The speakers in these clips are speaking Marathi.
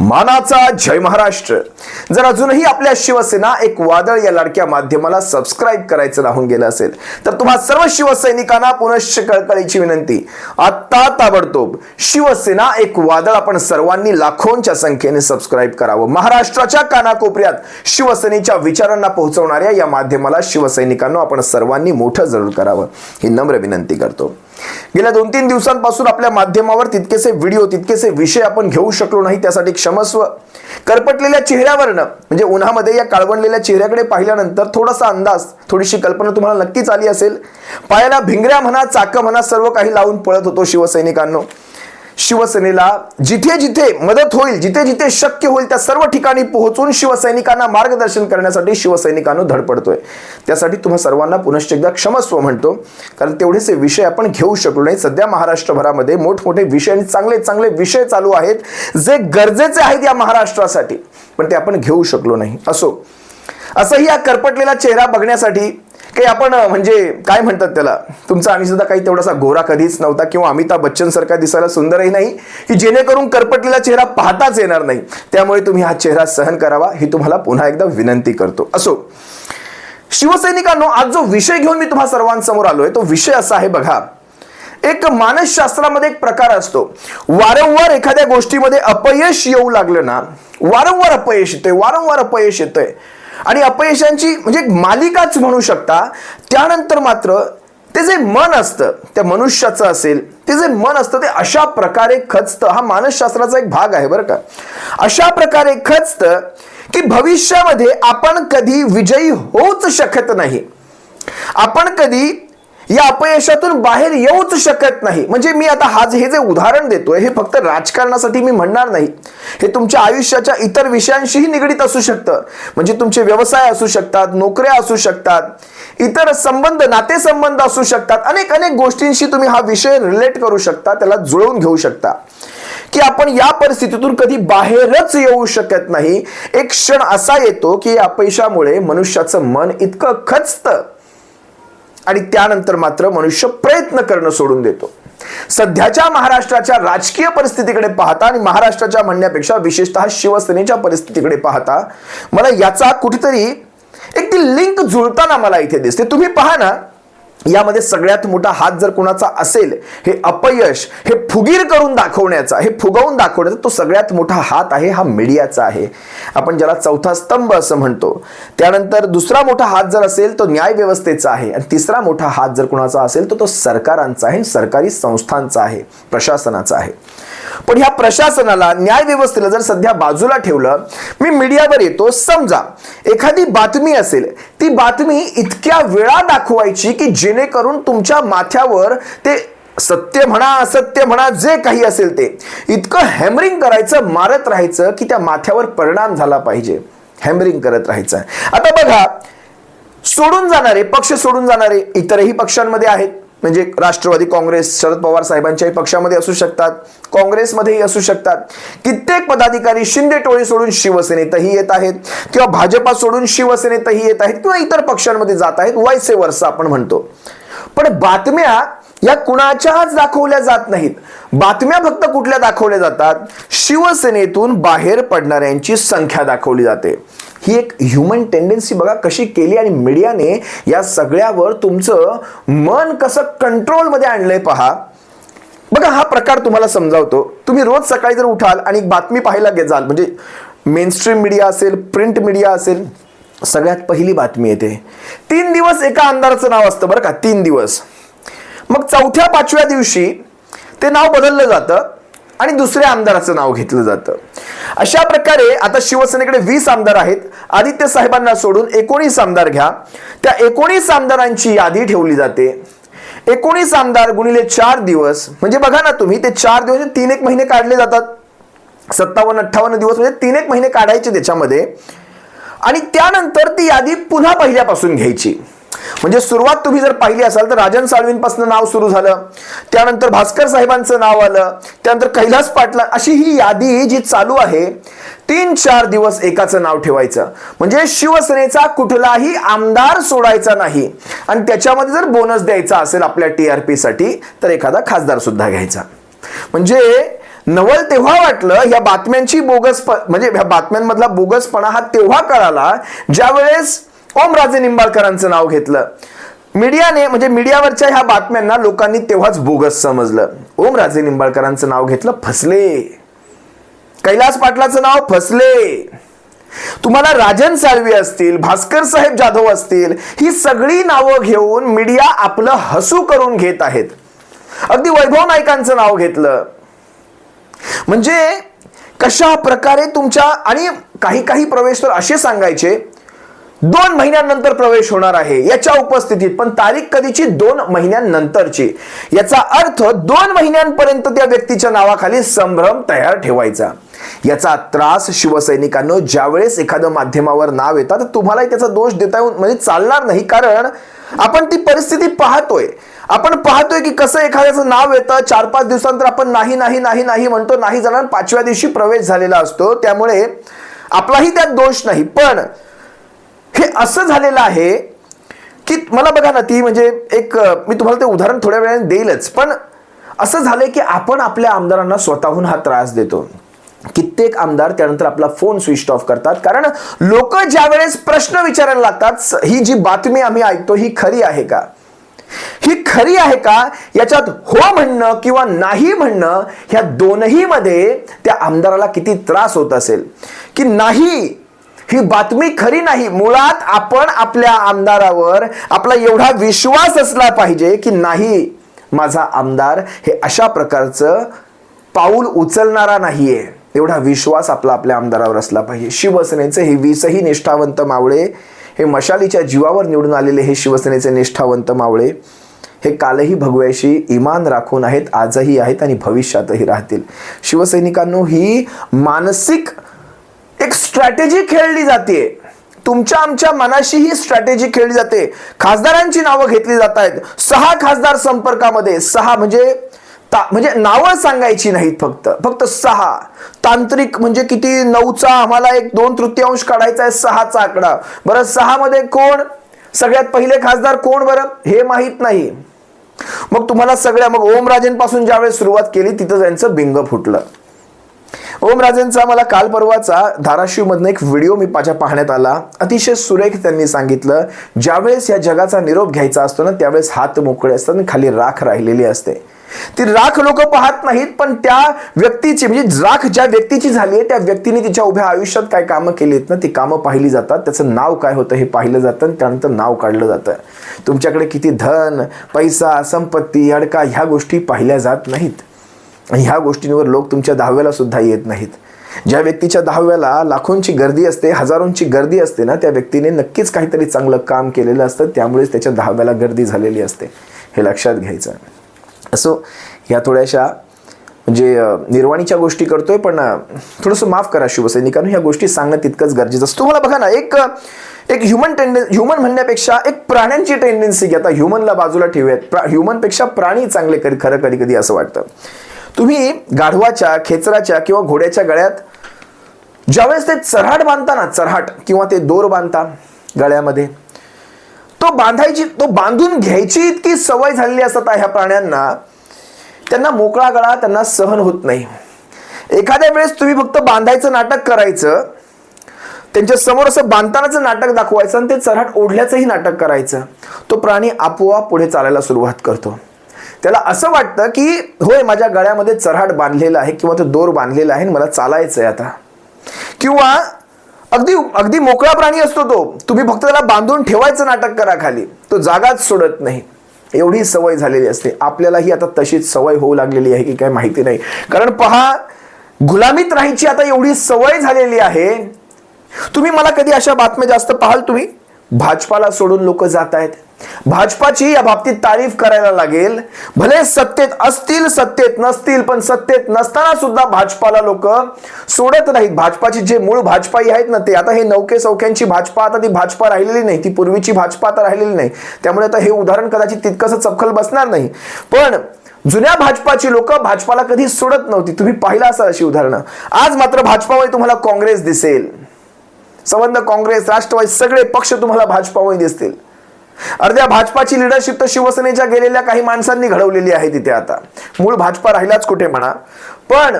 मानाचा जय महाराष्ट्र. जर अजूनही आपल्या शिवसेना एक वादळ या लाडक्या माध्यमाला सबस्क्राईब करायचं राहून गेलं असेल तर तुम्हा सर्व शिवसैनिकांना पुनश्च कळकळीची विनंती. आत्ता ताबडतोब शिवसेना एक वादळ आपण सर्वांनी लाखोंच्या संख्येने सबस्क्राईब करावं. महाराष्ट्राच्या कानाकोपऱ्यात शिवसेनेच्या विचारांना पोहोचवणाऱ्या या माध्यमाला शिवसैनिकांना आपण सर्वांनी मोठं जरूर करावं ही नम्र विनंती करतो. गेल्या दोन तीन दिवसांपासून आपल्या माध्यमावर तितकेसे व्हिडिओ तितकेसे विषय आपण घेऊ शकलो नाही त्यासाठी क्षमस्व. करपटलेल्या चेहऱ्यावरनं म्हणजे उन्हामध्ये या काळवणलेल्या चेहऱ्याकडे पाहिल्यानंतर थोडासा अंदाज थोडीशी कल्पना तुम्हाला नक्कीच आली असेल. पायाला भिंगऱ्या म्हणा चाक म्हणा सर्व काही लावून पळत होतो शिवसैनिकांनो. शिवसेनेला जिथे जिथे मदत होईल जिथे जिथे शक्य होईल त्या सर्व ठिकाणी पोहोचून शिवसैनिकांना मार्गदर्शन करण्यासाठी शिवसैनिकांना धडपडतोय. त्यासाठी तुम्हा सर्वांना पुनश्च एकदा क्षमस्व म्हणतो कारण तेवढेसे विषय आपण घेऊ शकलो नाही. सध्या महाराष्ट्रभरामध्ये मोठमोठे विषय आणि चांगले चांगले विषय चालू आहेत जे गरजेचे आहेत या महाराष्ट्रासाठी. पण ते आपण घेऊ शकलो नाही. असो असंही या करपटलेला चेहरा बघण्यासाठी काही आपण म्हणजे काय म्हणतात त्याला? तुमचा आणि सुद्धा काही तेवढासा गोरा कधीच नव्हता किंवा अमिताभ बच्चन सारखा दिसायला सुंदरही नाही की जेणेकरून करपटलेला चेहरा पाहताच येणार नाही. त्यामुळे तुम्ही हा चेहरा सहन करावा ही तुम्हाला पुन्हा एकदा विनंती करतो. असो शिवसैनिकांनो आज जो विषय घेऊन मी तुम्हा सर्वांसमोर आलोय तो विषय असा आहे बघा. एक मानसशास्त्रामध्ये एक प्रकार असतो. वारंवार एखाद्या गोष्टीमध्ये अपयश येऊ लागलं ना वारंवार अपयश येतोय वारंवार अपयश येतोय. आणि अपयशांची म्हणजे एक मालिकाच म्हणू शकता त्यानंतर मात्र ते जे मन असतं त्या मनुष्याचं असेल ते जे मन असतं ते अशा प्रकारे खचतं. हा मानसशास्त्राचा एक भाग आहे बरं का. अशा प्रकारे खचतं की भविष्यामध्ये आपण कधी विजयी होऊच शकत नाही. आपण कधी या अपयशातून बाहेर येऊच शकत नाही. म्हणजे मी आता हा हे जे उदाहरण देतोय हे फक्त राजकारणासाठी मी म्हणणार नाही. हे तुमच्या आयुष्याच्या इतर विषयांशीही निगडीत असू शकतं. म्हणजे तुमचे व्यवसाय असू शकतात नोकऱ्या असू शकतात इतर संबंध नातेसंबंध असू शकतात. अनेक अनेक गोष्टींशी तुम्ही हा विषय रिलेट करू शकता त्याला जुळवून घेऊ शकता. की आपण या परिस्थितीतून कधी बाहेरच येऊ शकत नाही. एक क्षण असा येतो की या अपयशामुळे मनुष्याचं मन इतकं खचतं. आणि त्यानंतर मात्र मनुष्य प्रयत्न करणं सोडून देतो. सध्याच्या महाराष्ट्राच्या राजकीय परिस्थितीकडे पाहता आणि महाराष्ट्राच्या म्हणण्यापेक्षा विशेषतः शिवसेनेच्या परिस्थितीकडे पाहता मला याचा कुठेतरी एक ती लिंक जुळताना मला इथे दिसते. तुम्ही पहा ना यामध्ये सगळ्यात मोठा हात जर कुणाचा असेल हे अपयश हे फुगीर करून दाखवण्याचा हे फुगवून दाखवण्याचा तो सगळ्यात मोठा हात आहे हा मीडियाचा आहे. आपण ज्याला चौथा स्तंभ असं म्हणतो त्यानंतर दुसरा मोठा हात जर असेल तो न्याय व्यवस्थेचा आहे. आणि तिसरा मोठा हात जर कोणाचा असेल तर तो सरकारांचा आहे सरकारी संस्थांचा आहे प्रशासनाचा आहे. पण ह्या प्रशासनाला न्याय व्यवस्थेला जर सध्या बाजूला ठेवलं मी मीडियावर येतो समजा एखादी बातमी असेल ती बातमी इतक्या वेळा दाखवायची की जे जेणेकरून तुमच्या माथ्यावर ते सत्य म्हणा असत्य म्हणा जे काही असेल ते इतकं हॅमरिंग करायचं मारत राहायचं की त्या माथ्यावर परिणाम झाला पाहिजे. हॅमरिंग करत राहायचं. आता बघा सोडून जाणारे पक्ष सोडून जाणारे इतरही पक्षांमध्ये आहेत. म्हणजे राष्ट्रवादी काँग्रेस शरद पवार साहेबांच्याही पक्षामध्ये असू शकतात काँग्रेसमध्येही असू शकतात. कित्येक पदाधिकारी शिंदे टोळी सोडून शिवसेनेतही येत आहेत किंवा भाजपा सोडून शिवसेनेतही येत आहेत किंवा इतर पक्षांमध्ये जात आहेत वायसे वर्ष आपण म्हणतो. पण बातम्या या कुणाच्याच दाखवल्या जात नाहीत. बातम्या फक्त कुठल्या दाखवल्या जातात? शिवसेनेतून बाहेर पडणाऱ्यांची संख्या दाखवली जाते. ही एक ह्युमन टेंडन्सी बघा कशी केली आणि मीडियाने या सगळ्यावर तुमचं मन कसं कंट्रोलमध्ये आणलंय पहा. बघा हा प्रकार तुम्हाला समजावतो. तुम्ही रोज सकाळी जर उठाल आणि एक बातमी पाहायला घेजाल म्हणजे मेनस्ट्रीम मीडिया असेल प्रिंट मीडिया असेल सगळ्यात पहिली बातमी येते. तीन दिवस एका आमदाराचं नाव असतं बरं का तीन दिवस. मग चौथ्या पाचव्या दिवशी ते नाव बदललं जातं आणि दुसऱ्या आमदाराचं नाव घेतलं जातं. अशा प्रकारे आता शिवसेनेकडे वीस आमदार आहेत. आदित्य साहेबांना सोडून एकोणीस आमदार घ्या. त्या एकोणीस आमदारांची यादी ठेवली जाते. एकोणीस आमदार गुणिले चार दिवस म्हणजे बघा ना तुम्ही ते चार दिवस म्हणजे तीन एक महिने काढले जातात. सत्तावन्न अठ्ठावन्न दिवस म्हणजे तीन एक महिने काढायचे त्याच्यामध्ये. आणि त्यानंतर ती यादी पुन्हा पहिल्यापासून घ्यायची. म्हणजे सुरुवात तुम्ही जर पाहिली असाल तर राजन साळवींपासून नाव सुरू झालं. त्यानंतर भास्कर साहेबांचं नाव आलं. त्यानंतर कैलास पाटला अशी ही यादी जी चालू आहे तीन चार दिवस एकाचं नाव ठेवायचं. म्हणजे शिवसेनेचा कुठलाही आमदार सोडायचा नाही. आणि त्याच्यामध्ये जर बोनस द्यायचा असेल आपल्या टी आर पी साठी तर एखादा खासदार सुद्धा घ्यायचा. म्हणजे नवल तेव्हा वाटलं ह्या बातम्यांची बोगस म्हणजे ह्या बातम्यांमधला बोगसपणा हा तेव्हा कळाला ज्यावेळेस ओमराजे निंबाळकरांचं नाव घेतलं. मीडियाने म्हणजे मीडियावरच्या ह्या बातम्यांना लोकांनी तेव्हाच बोगस समजलं. ओमराजे निंबाळकरांचं नाव घेतलं फसले. कैलास पाटलाचं नाव फसले. तुम्हाला राजन साळवी असतील भास्कर साहेब जाधव असतील ही सगळी नावं घेऊन मीडिया आपलं हसू करून घेत आहेत. अगदी वैभव नायकांचं नाव घेतलं. म्हणजे कशा प्रकारे तुमच्या आणि काही काही प्रवेश तर असे सांगायचे दोन महिन्यानंतर प्रवेश होणार आहे याच्या उपस्थितीत पण तारीख कधीची? दोन महिन्यांनंतरची. याचा अर्थ दोन महिन्यांपर्यंत त्या व्यक्तीच्या नावाखाली संभ्रम तयार ठेवायचा. याचा त्रास शिवसैनिकांनो ज्यावेळेस एखादं माध्यमावर नाव येतात तुम्हालाही त्याचा दोष देता येऊन म्हणजे चालणार नाही. कारण आपण ती परिस्थिती पाहतोय. आपण पाहतोय की कसं एखाद्याचं नाव येतं चार पाच दिवसांतर आपण नाही नाही नाही नाही म्हणतो नाही जाणार पाचव्या दिवशी प्रवेश झालेला असतो. त्यामुळे आपलाही त्यात दोष नाही. पण हे असं झालेलं आहे की मला बघा ना ती म्हणजे एक मी तुम्हाला ते उदाहरण थोड्या वेळाने देईलच पण असं झालंय की आपण आपल्या आमदारांना स्वतःहून हा त्रास देतो. कित्येक आमदार त्यानंतर आपला फोन स्विच ऑफ करतात. कारण लोक ज्या वेळेस प्रश्न विचारायला लागतात ही जी बातमी आम्ही ऐकतो ही खरी आहे का? ही खरी आहे का? याच्यात हो म्हणणं किंवा नाही म्हणणं ह्या दोनही मध्ये त्या आमदाराला किती त्रास होत असेल? की नाही ही बातमी खरी नाही. मुळात आपण आपल्या आमदारावर आपला एवढा विश्वास असला पाहिजे की नाही माझा आमदार हे अशा प्रकारचं पाऊल उचलणारा नाहीये. एवढा विश्वास आपला आपल्या आमदारावर असला पाहिजे. शिवसेनेचे हे वीसही निष्ठावंत मावळे हे मशालीच्या जीवावर निवडून आलेले हे शिवसेनेचे निष्ठावंत मावळे हे कालही भगव्याशी इमान राखून आहेत आजही आहेत आणि भविष्यातही राहतील. शिवसैनिकांनो ही मानसिक एक स्ट्रॅटेजी खेळली जाते. तुमच्या आमच्या मनाशी ही स्ट्रॅटेजी खेळली जाते. खासदारांची नावं घेतली जात आहेत सहा खासदार संपर्कामध्ये. सहा म्हणजे म्हणजे नावं सांगायची नाहीत फक्त. फक्त सहा. तांत्रिक म्हणजे किती? नऊचा. आम्हाला एक दोन तृतीयांश काढायचा आहे. सहाचा आकडा. बरं सहा मध्ये कोण? सगळ्यात पहिले खासदार कोण बरं? हे माहीत नाही. मग तुम्हाला सगळ्या मग ओमराजेंपासून ज्यावेळेस सुरुवात केली तिथं त्यांचं बिंग फुटलं. ओम राजेंचा मला काल परवाचा धाराशिव मधनं एक व्हिडिओ मी माझ्या पाहण्यात आला. अतिशय सुरेख त्यांनी सांगितलं. ज्यावेळेस या जगाचा निरोप घ्यायचा असतो ना त्यावेळेस हात मोकळे असतात आणि खाली राख राहिलेली असते. ती राख लोक पाहत नाहीत पण त्या व्यक्तीची म्हणजे राख ज्या व्यक्तीची झाली आहे त्या व्यक्तीने तिच्या उभ्या आयुष्यात काय कामं केली आहेत ना ती कामं पाहिली जातात. त्याचं नाव काय होतं हे पाहिलं जातं आणि त्यानंतर नाव काढलं जातं. तुमच्याकडे किती धन पैसा संपत्ती अडका ह्या गोष्टी पाहिल्या जात नाहीत. आणि ह्या गोष्टींवर लोक तुमच्या दहाव्याला सुद्धा येत नाहीत. ज्या व्यक्तीच्या दहाव्याला लाखोंची गर्दी असते हजारोंची गर्दी असते ना त्या व्यक्तीने नक्कीच काहीतरी चांगलं काम केलेलं असतं त्यामुळेच त्याच्या दहाव्याला गर्दी झालेली असते. हे लक्षात घ्यायचं. असो ह्या थोड्याशा म्हणजे निर्वाणीच्या गोष्टी करतोय पण थोडंसं माफ करा शिवसैनिकांनो ह्या गोष्टी सांगणं तितकंच गरजेचं असतं. तुम्हाला बघा ना एक एक ह्युमन टेंडन्स ह्युमन म्हणण्यापेक्षा एक प्राण्यांची टेंडन्सी घ्या आता ह्युमनला बाजूला ठेवूयात. प्रा ह्युमनपेक्षा प्राणी चांगले कधी खरं कधी कधी असं वाटतं. तुम्ही गाढवाच्या खेचराच्या किंवा घोड्याच्या गळ्यात ज्यावेळेस ते चरहाट बांधता ना किंवा ते दोर बांधता गळ्यामध्ये तो बांधायची तो बांधून घ्यायची इतकी सवय झालेली असतात ह्या प्राण्यांना त्यांना मोकळा गळा त्यांना सहन होत नाही. एखाद्या वेळेस तुम्ही फक्त बांधायचं नाटक करायचं त्यांच्यासमोर असं बांधतानाचं नाटक दाखवायचं आणि ते चरहाट ओढल्याचंही नाटक करायचं तो प्राणी आपोआप पुढे चालायला सुरुवात करतो. त्याला असं वाटतं की होय माझ्या गळ्यामध्ये चरहाट बांधलेला आहे किंवा तो दोर बांधलेला आहे आणि मला चालायचं आहे आता. किंवा अगदी अगदी मोकळा प्राणी असतो तो. तुम्ही फक्त त्याला बांधून ठेवायचं नाटक करा खाली. तो जागाच सोडत नाही. एवढी सवय झालेली असते. आपल्यालाही आता तशीच सवय होऊ लागलेली आहे की काय माहिती नाही. कारण पहा गुलामीत राहायची आता एवढी सवय झालेली आहे. तुम्ही मला कधी अशा बातम्या जास्त पाहाल तुम्ही? भाजपाला सोडून लोक जात आहेत भाजपाची या बाबतीत तारीफ करायला लागेल. भले सत्तेत असतील सत्तेत नसतील पण सत्तेत नसताना सुद्धा भाजपाला लोक सोडत नाहीत. भाजपाची जे मूळ भाजपाई आहेत ना ते आता हे नौके सौख्यांची भाजपा आता ती भाजपा राहिलेली नाही. ती पूर्वीची भाजपा आता राहिलेली नाही. त्यामुळे आता हे उदाहरण कदाचित तितकंसं चपखल बसणार नाही. पण जुन्या भाजपाची लोक भाजपाला कधी सोडत नव्हती. तुम्ही पाहिला असाल अशी उदाहरणं. आज मात्र भाजपामध्ये तुम्हाला काँग्रेस दिसेल. संबंध काँग्रेस राष्ट्रवादी सगळे पक्ष तुम्हाला भाजपामध्ये दिसतील. अर्ध्या भाजपाची लिडरशिप तर शिवसेनेच्या गेलेल्या काही माणसांनी घडवलेली आहे तिथे आता. मूळ भाजपा राहिलाच कुठे म्हणा. पण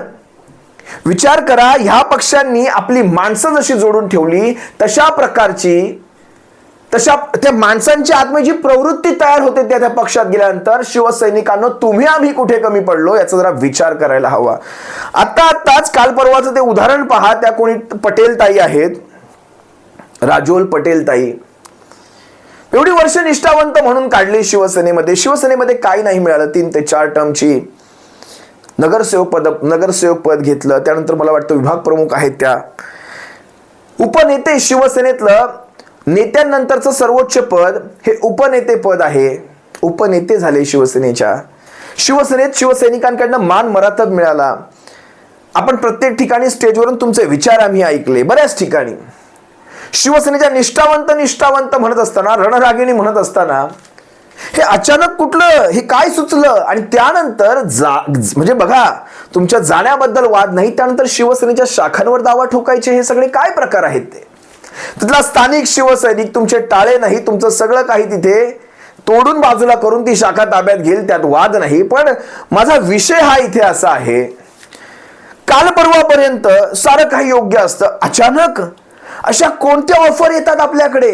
विचार करा ह्या पक्षांनी आपली माणसं जशी जोडून ठेवली तशा प्रकारची तशा त्या माणसांच्या जी प्रवृत्ती तयार होते त्या त्या पक्षात गेल्यानंतर शिवसैनिकांनो तुम्ही आम्ही कुठे कमी पडलो याचा जरा विचार करायला हवा. आता आत्ताच काल परवाचं ते उदाहरण पहा त्या कोणी पटेल ताई आहेत. राजोल पटेल ताई एवढी वर्ष निष्ठावंत म्हणून काढली शिवसेनेमध्ये. शिवसेनेमध्ये काही नाही मिळालं. तीन ते चार टर्मची नगरसेवक पद नगरसेवक पद घेतलं. त्यानंतर मला वाटतं विभाग प्रमुख आहेत त्या. उपनेते शिवसेनेतलं नेत्यांनंतरचं सर्वोच्च पद हे उपनेते पद आहे. उपनेते झाले शिवसेनेच्या. शिवसेनेत शिवसैनिकांकडनं मान मरातब मिळाला. आपण प्रत्येक ठिकाणी स्टेजवरून तुमचे विचार आम्ही ऐकले. बऱ्याच ठिकाणी. शिवसेनेच्या निष्ठावंत निष्ठावंत म्हणत असताना रणरागिणी म्हणत असताना हे अचानक कुठलं हे काय सुचलं? आणि त्यानंतर जा म्हणजे बघा तुमच्या जाण्याबद्दल वाद नाही त्यानंतर शिवसेनेच्या शाखांवर दावा ठोकायचे हे सगळे काय प्रकार आहेत ते? तिथला स्थानिक शिवसैनिक तुमचे टाळे नाही तुमचं सगळं काही तिथे तोडून बाजूला करून ती शाखा ताब्यात घेईल त्यात वाद नाही. पण माझा विषय हा इथे असा आहे काल परवापर्यंत सारं काही योग्य असतं. अचानक अशा कोणत्या ऑफर येतात आपल्याकडे?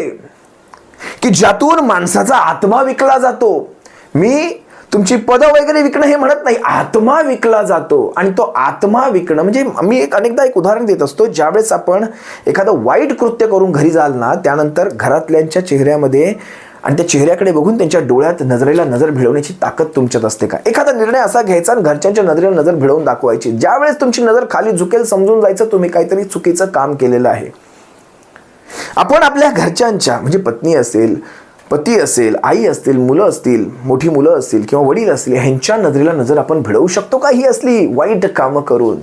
की ज्यातून माणसाचा आत्मा विकला जातो. मी तुमची पदं वगैरे विकणं हे म्हणत नाही. आत्मा विकला जातो. आणि तो आत्मा विकणं म्हणजे मी एक अनेकदा एक उदाहरण देत असतो. ज्यावेळेस आपण एखादं वाईट कृत्य करून घरी जाल ना त्यानंतर घरातल्यांच्या चेहऱ्यामध्ये आणि त्या चेहऱ्याकडे बघून त्यांच्या डोळ्यात नजरेला नजर भिडवण्याची ताकद तुमच्यात असते का? एखादा निर्णय असा घ्यायचा आणि घरच्यांच्या नजरेला नजर भिडवून दाखवायची. ज्यावेळेस तुमची नजर खाली झुकेल समजून जायचं तुम्ही काहीतरी चुकीचं काम केलेलं आहे. आपण आपल्या घरच्यांच्या म्हणजे पत्नी असेल पती असेल आई असतील मुलं असतील मोठी मुलं असतील किंवा वडील असतील ह्यांच्या नजरेला नजर आपण भिडवू शकतो का? ही असली वाईट कामं करून.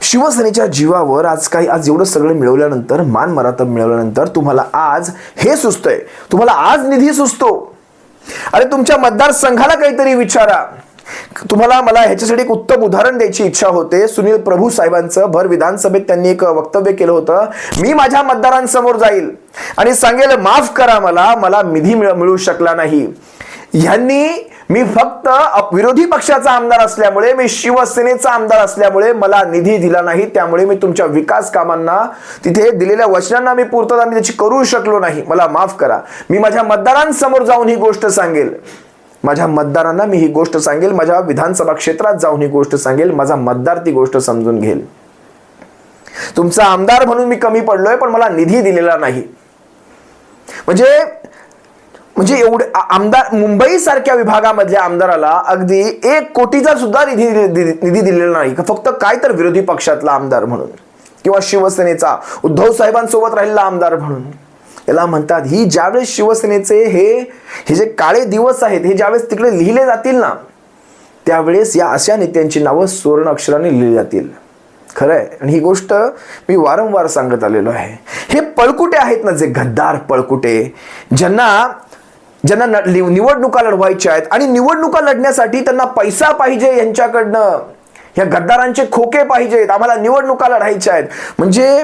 शिवसेनेच्या जीवावर आज काही आज एवढं सगळं मिळवल्यानंतर मान मरातब मिळवल्यानंतर तुम्हाला आज हे सुचतंय. तुम्हाला आज निधी सुचतो. अरे तुमच्या मतदारसंघाला काहीतरी विचारा. तुम्हाला मला ह्याच्यासाठी एक उत्तम उदाहरण द्यायची इच्छा होते. सुनील प्रभू साहेबांचं भर विधानसभेत त्यांनी एक वक्तव्य केलं होतं. मी माझ्या मतदारांसमोर जाईल. आणि सांगेल माफ करा मला मला निधी मिळ मिळू शकला नाही. ह्यांनी मी फक्त विरोधी पक्षाचा आमदार असल्यामुळे मी शिवसेनेचा आमदार असल्यामुळे मला निधी दिला नाही. त्यामुळे मी तुमच्या विकास कामांना तिथे दिलेल्या वचनांना मी पूर्तता त्याची करू शकलो नाही. मला माफ करा. मी माझ्या मतदारांसमोर जाऊन ही गोष्ट सांगेल. माझ्या मतदारांना मी ही गोष्ट सांगेल माझ्या विधानसभा क्षेत्रात जाऊन ही गोष्ट सांगेल माझा मतदार ती गोष्ट समजून घेईल. तुमचा आमदार म्हणून मी कमी पडलोय पण मला निधी दिलेला नाही. म्हणजे म्हणजे एवढे आमदार मुंबई सारख्या विभागामधल्या आमदाराला अगदी एक कोटीचा सुद्धा निधी निधी दिलेला नाही. फक्त काय तर विरोधी पक्षातला आमदार म्हणून किंवा शिवसेनेचा उद्धव साहेबांसोबत राहिलेला आमदार म्हणून. याला म्हणतात ही ज्यावेळेस शिवसेनेचे हे हे जे काळे दिवस आहेत हे ज्यावेळेस तिकडे लिहिले जातील ना त्यावेळेस या अशा नेत्यांची नावं सुवर्ण अक्षराने लिहिली जातील. खरं आहे आणि ही गोष्ट मी वारंवार सांगत आलेलो आहे. हे पळकुटे आहेत ना जे गद्दार पळकुटे ज्यांना ज्यांना न- निवडणुका लढवायच्या आहेत आणि निवडणुका लढण्यासाठी त्यांना पैसा पाहिजे यांच्याकडनं. ह्या गद्दारांचे खोके पाहिजेत. आम्हाला निवडणुका लढायच्या आहेत. म्हणजे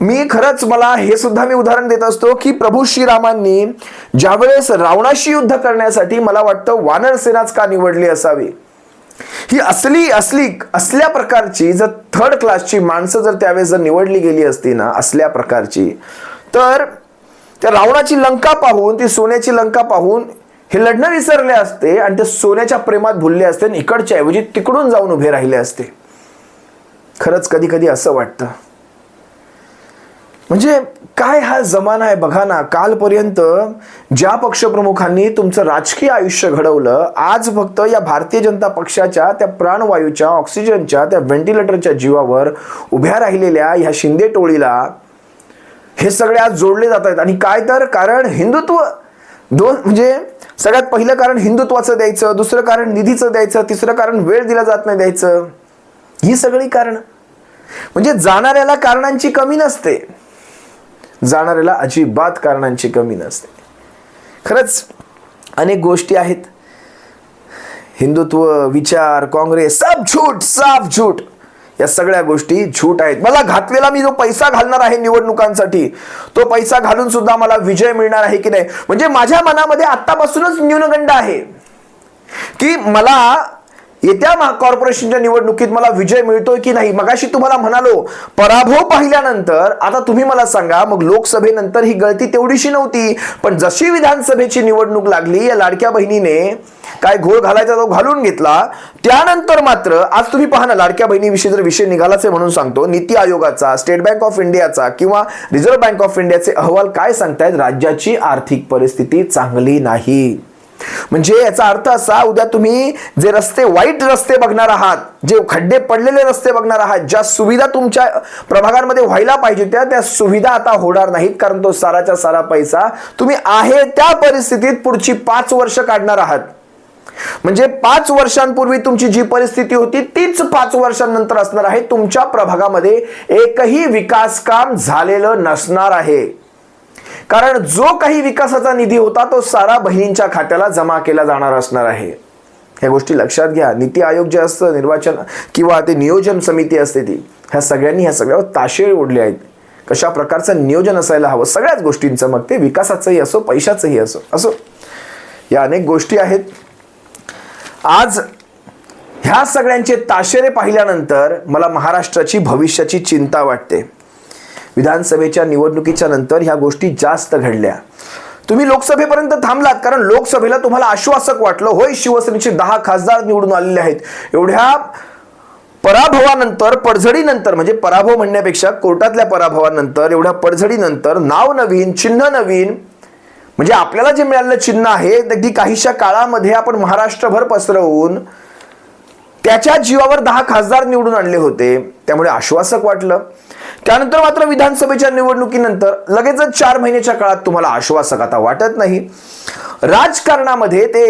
मी खरंच मला हे सुद्धा मी उदाहरण देत असतो की प्रभू श्रीरामांनी ज्यावेळेस रावणाशी युद्ध करण्यासाठी मला वाटतं वानर सेनाच का निवडली असावी? ही असली असली असल्या प्रकारची जर थर्ड क्लासची माणसं जर त्यावेळेस जर निवडली गेली असती ना असल्या प्रकारची तर त्या रावणाची लंका पाहून ती सोन्याची लंका पाहून हे लढणं विसरले असते आणि ते सोन्याच्या प्रेमात भुलले असते आणि इकडच्या ऐवजी तिकडून जाऊन उभे राहिले असते. खरंच कधी कधी असं वाटतं. म्हणजे काय हा जमाना आहे? बघा ना कालपर्यंत ज्या पक्षप्रमुखांनी तुमचं राजकीय आयुष्य घडवलं आज फक्त या भारतीय जनता पक्षाच्या त्या प्राणवायूच्या ऑक्सिजनच्या त्या व्हेंटिलेटरच्या जीवावर उभ्या राहिलेल्या ह्या शिंदे टोळीला हे सगळे आज जोडले जात आहेत. आणि काय तर कारण हिंदुत्व दोन म्हणजे सगळ्यात पहिलं कारण हिंदुत्वाचं द्यायचं दुसरं कारण निधीचं द्यायचं तिसरं कारण वेळ दिला जात नाही द्यायचं. ही सगळी कारण. म्हणजे जाणाऱ्याला कारणांची कमी नसते. जाणाऱ्याला अजिबात कारणांची कमी नसते. खरंच अनेक गोष्टी आहेत. हिंदुत्व विचार काँग्रेस सब झूट साफ झूट या सगळ्या गोष्टी झूट आहेत. मला घातलेला मी जो पैसा घालणार आहे निवडणुकांसाठी तो पैसा घालून सुद्धा मला विजय मिळणार आहे की नाही? म्हणजे माझ्या मनामध्ये आत्तापासूनच न्यूनगंड आहे. की मला येत्या कॉर्पोरेशनच्या निवडणुकीत मला विजय मिळतोय की नाही मगाशी तुम्हाला म्हणालो पराभव पाहिल्यानंतर आता तुम्ही मला सांगा मग लोकसभेनंतर ही गळती तेवढीशी नव्हती पण जशी विधानसभेची निवडणूक लागली या लाडक्या बहिणीने काय घोळ घालायचा तो घालून घेतला त्यानंतर मात्र आज तुम्ही पहा ना लाडक्या बहिणीविषयी जर विषय निघालाच आहे म्हणून सांगतो नीती आयोगाचा स्टेट बँक ऑफ इंडियाचा किंवा रिझर्व्ह बँक ऑफ इंडियाचे अहवाल काय सांगतायत राज्याची आर्थिक परिस्थिती चांगली नाही. म्हणजे याचा अर्थ असा उद्या तुम्ही जे रस्ते वाईट रस्ते बघणार आहात जे खड्डे पडलेले रस्ते बघणार आहात ज्या सुविधा तुमच्या प्रभागांमध्ये व्हायला पाहिजे त्या त्या सुविधा आता होणार नाहीत कारण तो साराच्या सारा पैसा तुम्ही आहे त्या परिस्थितीत पुढची पाच वर्ष काढणार आहात. म्हणजे पाच वर्षांपूर्वी तुमची जी परिस्थिती होती तीच पाच वर्षांनंतर असणार आहे. तुमच्या प्रभागामध्ये एकही विकास काम झालेलं नसणार आहे. कारण जो काही विकासाचा निधी होता तो सारा बहिणींच्या खात्याला जमा केला जाणार असणार आहे. ह्या गोष्टी लक्षात घ्या. नीती आयोग जे असतं निर्वाचन किंवा ते नियोजन समिती असते ती ह्या सगळ्यांनी ह्या सगळ्यावर ताशेळ ओढले आहेत. कशा प्रकारचं नियोजन असायला हवं? सगळ्याच गोष्टींचं मग ते विकासाचंही असो पैशाचंही असो असो. या अनेक गोष्टी आहेत. आज ह्या सगळ्यांचे ताशेरे पाहिल्यानंतर मला महाराष्ट्राची भविष्याची चिंता वाटते. विधानसभेच्या निवडणुकीच्या नंतर ह्या गोष्टी जास्त घडल्या. तुम्ही लोकसभेपर्यंत थांबलात कारण लोकसभेला तुम्हाला आश्वासक वाटलं होय शिवसेनेचे दहा खासदार निवडून आलेले आहेत. एवढ्या पराभवानंतर पडझडीनंतर म्हणजे पराभव म्हणण्यापेक्षा कोर्टातल्या पराभवानंतर एवढ्या पडझडीनंतर नाव नवीन चिन्ह नवीन म्हणजे आपल्याला जे मिळालेलं चिन्ह आहे अगदी काहीशा काळामध्ये आपण महाराष्ट्रभर पसरवून त्याच्या जीवावर दहा खासदार निवडून आणले होते. त्यामुळे आश्वासक वाटलं. त्यानंतर मात्र विधानसभेच्या निवडणुकीनंतर लगेचच चार महिन्याच्या काळात तुम्हाला आश्वासक आता वाटत नाही. राजकारणामध्ये ते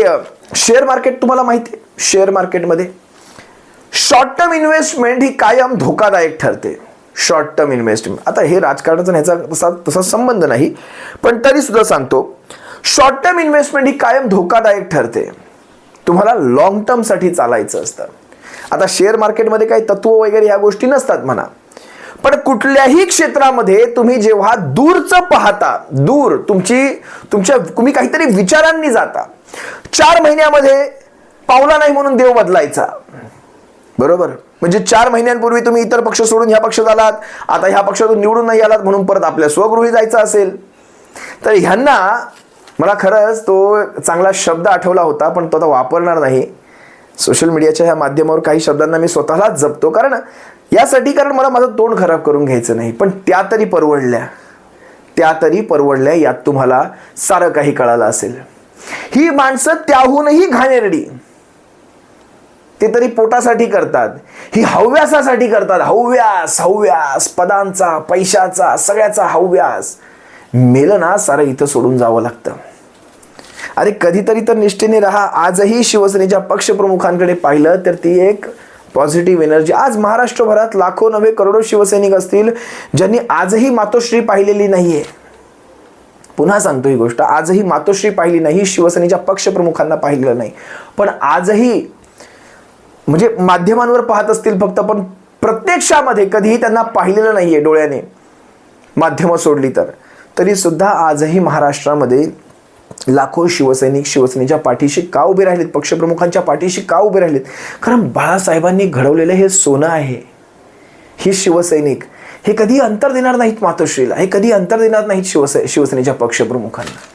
शेअर मार्केट तुम्हाला माहिती आहे शेअर मार्केटमध्ये शॉर्ट टर्म इन्व्हेस्टमेंट ही कायम धोकादायक ठरते. शॉर्ट टर्म इन्व्हेस्टमेंट आता हे राजकारणाचा ह्याचा तसा तसा संबंध नाही पण तरी सुद्धा सांगतो. शॉर्ट टर्म इन्व्हेस्टमेंट ही कायम धोकादायक ठरते. तुम्हाला लॉंग टर्मसाठी चालायचं असतं. आता शेअर मार्केटमध्ये काही तत्व वगैरे ह्या गोष्टी नसतात म्हणा. पण कुठल्याही क्षेत्रामध्ये तुम्ही जेव्हा दूरचं पाहता दूर तुमची तुमच्या तुम्ही काहीतरी विचारांनी जाता. चार महिन्यामध्ये पावला नाही म्हणून देव बदलायचा. बरोबर? म्हणजे चार महिन्यांपूर्वी तुम्ही इतर पक्ष सोडून ह्या पक्षात आलात आता ह्या पक्षातून निवडून नाही आलात म्हणून परत आपल्या स्वगृही जायचं असेल. तर ह्यांना मला खरंच तो चांगला शब्द आठवला होता पण तो आता वापरणार नाही. सोशल मीडियाच्या ह्या माध्यमावर काही शब्दांना मी स्वतःलाच जपतो. कारण यासाठी कारण मला माझं तोंड खराब करून घ्यायचं नाही. पण त्या तरी परवडल्या. त्या तरी परवडल्या यात तुम्हाला सारं काही कळालं असेल. ही माणसं त्याहूनही घाणेरडी. ते तरी पोटासाठी करतात. ही हव्यासासाठी करतात. हव्यास हव्यास पदांचा पैशाचा सगळ्याचा हव्यास. मेलं ना सारं इथं सोडून जावं लागतं. अरे कधीतरी तर निष्ठेने राहा. आजही शिवसेनेच्या पक्षप्रमुखांकडे पाहिलं तर ती एक पॉझिटिव्ह एनर्जी आज महाराष्ट्रभरात लाखो नव्हे करोडो शिवसैनिक असतील ज्यांनी आजही मातोश्री पाहिलेली नाहीये. पुन्हा सांगतो ही गोष्ट. आजही मातोश्री पाहिली नाही शिवसेनेच्या पक्षप्रमुखांना पाहिलेलं नाही. पण आजही म्हणजे माध्यमांवर पाहत असतील फक्त पण प्रत्यक्षामध्ये कधीही त्यांना पाहिलेलं नाहीये डोळ्याने. माध्यमं सोडली तर. तरी सुद्धा आजही महाराष्ट्रामध्ये लाखो शिवसैनिक शिवसेनेच्या पाठीशी का उभे राहिलेत? पक्षप्रमुखांच्या पाठीशी का उभे राहिलेत? कारण बाळासाहेबांनी घडवलेलं हे सोनं आहे. ही शिवसैनिक हे कधी अंतर देणार नाहीत मातोश्रीला हे कधी अंतर देणार नाहीत शिवसे शिवसेनेच्या पक्षप्रमुखांना?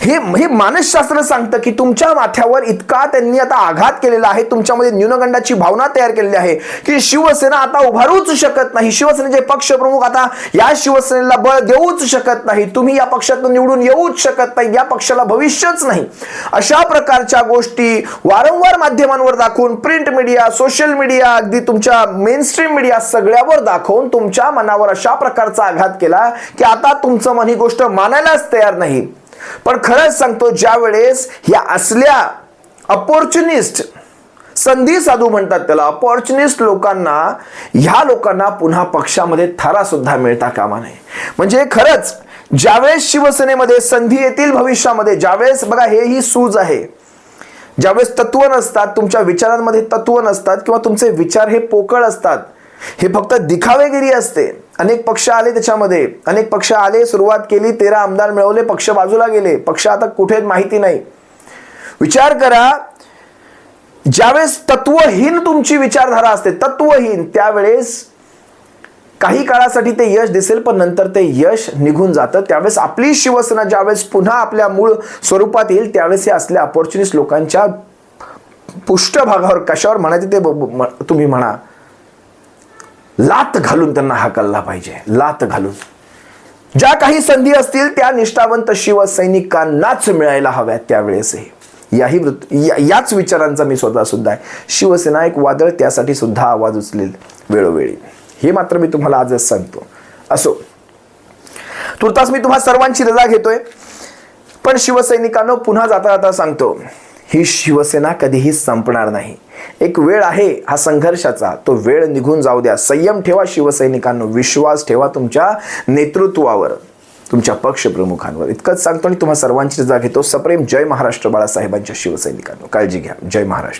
हे हे मानसशास्त्र सांगतं की तुमच्या माथ्यावर इतका त्यांनी आता आघात केलेला आहे तुमच्यामध्ये न्यूनगंडाची भावना तयार केलेली आहे की शिवसेना आता उभारूच शकत नाही. शिवसेनेचे पक्षप्रमुख आता या शिवसेनेला बळ देऊच शकत नाही. तुम्ही या पक्षातून निवडून येऊच शकत नाही. या पक्षाला भविष्यच नाही. अशा प्रकारच्या गोष्टी वारंवार माध्यमांवर दाखवून प्रिंट मीडिया सोशल मीडिया अगदी तुमच्या मेनस्ट्रीम मीडिया सगळ्यावर दाखवून तुमच्या मनावर अशा प्रकारचा आघात केला की आता तुमचं मन ही गोष्ट मानायलाच तयार नाही. पण खरंच सांगतो ज्या वेळेस ह्या असल्या अपॉर्च्युनिस्ट संधी साधू म्हणतात त्याला अपॉर्च्युनिस्ट लोकांना ह्या लोकांना पुन्हा पक्षामध्ये थारा सुद्धा मिळता कामा नये. म्हणजे खरंच ज्यावेळेस शिवसेनेमध्ये संधी येतील भविष्यामध्ये ज्यावेळेस बघा हे ही सूज आहे ज्यावेळेस तत्व नसतात तुमच्या विचारांमध्ये तत्व नसतात किंवा तुमचे विचार हे पोकळ असतात हे फक्त दिखावेगिरी असते अनेक पक्ष आले त्याच्यामध्ये. अनेक पक्ष आले सुरुवात केली तेरा आमदार मिळवले पक्ष बाजूला गेले. पक्ष आता कुठे माहिती नाही. विचार करा ज्यावेळेस तत्वहीन तुमची विचारधारा असते तत्वहीन त्यावेळेस काही काळासाठी ते यश दिसेल पण नंतर ते यश निघून जातं. त्यावेळेस आपली शिवसेना ज्यावेळेस पुन्हा आपल्या मूळ स्वरूपात येईल त्यावेळेस हे असल्या अपॉर्च्युनिस्ट लोकांच्या पृष्ठभागावर कशावर म्हणायचे ते ब- तुम्ही म्हणा. लात घालून त्यांना हाकलला पाहिजे. लात घालून. ज्या काही संधी असतील त्या निष्ठावंत शिवसैनिकांनाच मिळायला हव्यात त्यावेळेसही. याही वृत्त या- याच विचारांचा मी स्वतः सुद्धा आहे. शिवसेना एक वादळ त्यासाठी सुद्धा आवाज उचलेल वेळोवेळी. हे मात्र मी तुम्हाला आजच सांगतो. असो. तुर्तास मी तुम्हा सर्वांची रजा घेतोय. पण शिवसैनिकांनो पुन्हा जाता जाता सांगतो. ही शिवसेना कधीही संपणार नाही. एक वेळ आहे हा संघर्षाचा. तो वेळ निघून जाऊ द्या. संयम ठेवा शिवसैनिकांनो. विश्वास ठेवा तुमच्या नेतृत्वावर तुमच्या पक्षप्रमुखांवर. इतकंच सांगतो आणि तुम्हा सर्वांची रजा घेतो सप्रेम जय महाराष्ट्र बाळासाहेबांच्या शिवसैनिकांनो काळजी घ्या. जय महाराष्ट्र.